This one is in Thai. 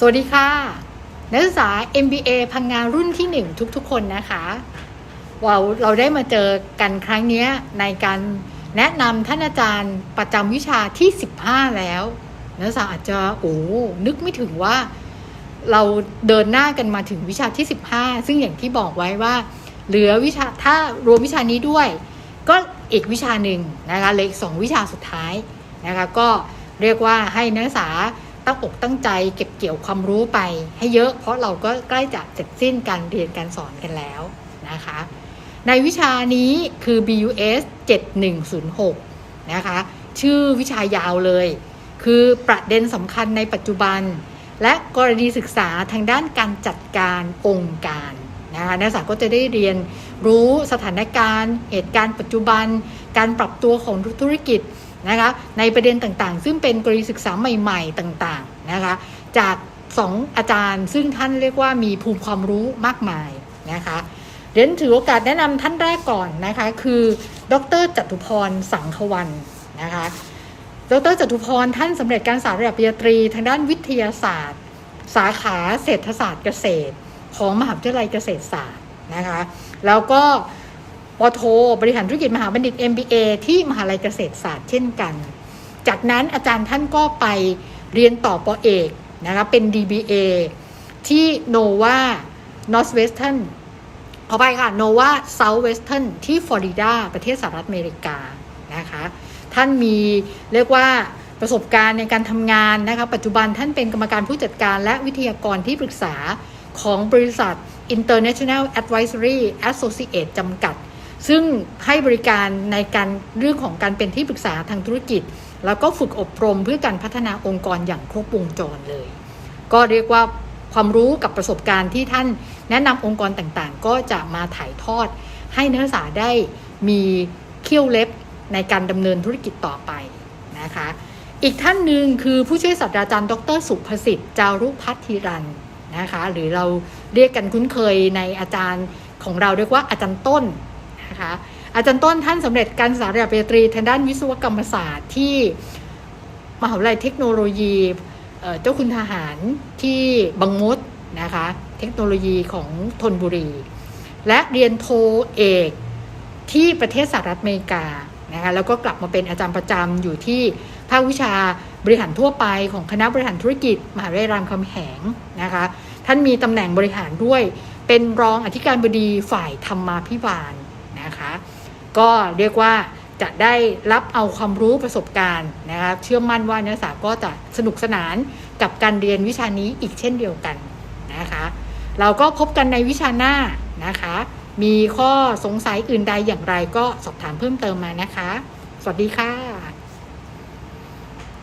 สวัสดีค่ะ นักศึกษา MBA พังงานรุ่นที่ 1 ทุกๆ คนนะคะเราเราได้มาเจอกันครั้งนี้ในการแนะนำท่านอาจารย์ประจำวิชาที่ 15 แล้ว นักศึกษาอาจจะโอ้นึกไม่ถึงว่า เราเดินหน้ากันมาถึงวิชาที่ 15 ซึ่งอย่างที่บอกไว้ว่า เหลือวิชาถ้ารวมวิชานี้ด้วย ก็อีกวิชาหนึ่งนะคะเหลยสองวิชาสุดท้ายนะคะก็เรียกว่าให้นักศึกษา ตั้งอกตั้งใจเก็บเกี่ยวความรู้ไปให้เยอะ เพราะเราก็ใกล้จะเสร็จสิ้นการเรียนการสอนกันแล้วนะคะ ในวิชานี้คือ BUS 7106 นะคะ ชื่อวิชายาวเลย คือประเด็นสำคัญในปัจจุบัน และกรณีศึกษาทางด้านการจัดการองค์การนะคะนักศึกษาก็จะได้เรียนรู้สถานการณ์ เหตุการณ์ปัจจุบัน การปรับตัวของธุรกิจ นะคะในประเด็นต่างๆ ซึ่งเป็นกรณีศึกษาใหม่ ๆ ต่างๆนะคะจากสองอาจารย์ ซึ่งท่านเรียกว่ามีภูมิความรู้มากมายนะคะเดี๋ยวถือโอกาสแนะนำท่านแรกก่อนนะคะคือ ดรจตุพรสังควันนะคะดรจตุพรท่านสำเร็จการศึกษาระดับปริญญาตรี ทางด้านวิทยาศาสตร์ สาขาเศรษฐศาสตร์เกษตร ของมหาวิทยาลัยเกษตรศาสตร์นะคะแล้วก็ ปโท บริหารธุรกิจมหาบัณฑิต MBA ที่มหาลัยเกษตรศาสตร์เช่นกัน จากนั้นอาจารย์ท่านก็ไปเรียนต่อปอเอกนะคะเป็น DBA ที่ Nova Northwestern ขอไปค่ะ Nova Southwestern ที่ฟลอริดาประเทศสหรัฐอเมริกานะคะท่านมีเรียกว่าประสบการณ์ในการทำงานนะคะปัจจุบันท่านเป็นกรรมการผู้จัดการและวิทยากรที่ปรึกษาของบริษัท International Advisory Associate จำกัด ซึ่งให้บริการในการเรื่องของการเป็นที่ปรึกษาทางธุรกิจ แล้วก็ฝึกอบรมเพื่อการพัฒนาองค์กรอย่างครบวงจรเลย ก็เรียกว่าความรู้กับประสบการณ์ที่ท่านแนะนำองค์กรต่างๆ ก็จะมาถ่ายทอด ให้นักศึกษาได้มีเขี้ยวเล็บในการดำเนินธุรกิจต่อไปนะคะ อีกท่านหนึ่งคือผู้ช่วยศาสตราจารย์ดร สุภสิทธิ์จารุพัฒธิรันนะคะ หรือเราเรียกกันคุ้นเคยในอาจารย์ของเราเรียกว่าอาจารย์ต้น นะคะอาจารย์ต้นท่านสำเร็จการศึกษาระดับปริญญาตรีทางด้านวิศวกรรมศาสตร์ที่มหาวิทยาลัยเทคโนโลยีเอ่อเจ้าคุณทหารที่บางมดนะคะเทคโนโลยีของธนบุรี และเรียนโทเอกที่ประเทศสหรัฐอเมริกานะคะแล้วก็กลับมาเป็นอาจารย์ประจำอยู่ที่ภาควิชาบริหารทั่วไปของคณะบริหารธุรกิจ มหาวิทยาลัยรามคำแหงนะคะท่านมีตำแหน่งบริหารด้วย เป็นรองอธิการบดีฝ่ายธรรมาภิบาล นะคะ ก็เรียกว่าจะได้รับเอาความรู้ประสบการณ์นะคะเชื่อมั่นว่านักศึกษาก็จะสนุกสนานกับการเรียนวิชานี้อีกเช่นเดียวกันนะคะ เราก็พบกันในวิชาหน้านะคะ มีข้อสงสัยอื่นใดอย่างไรก็สอบถามเพิ่มเติมมานะคะ สวัสดีค่ะ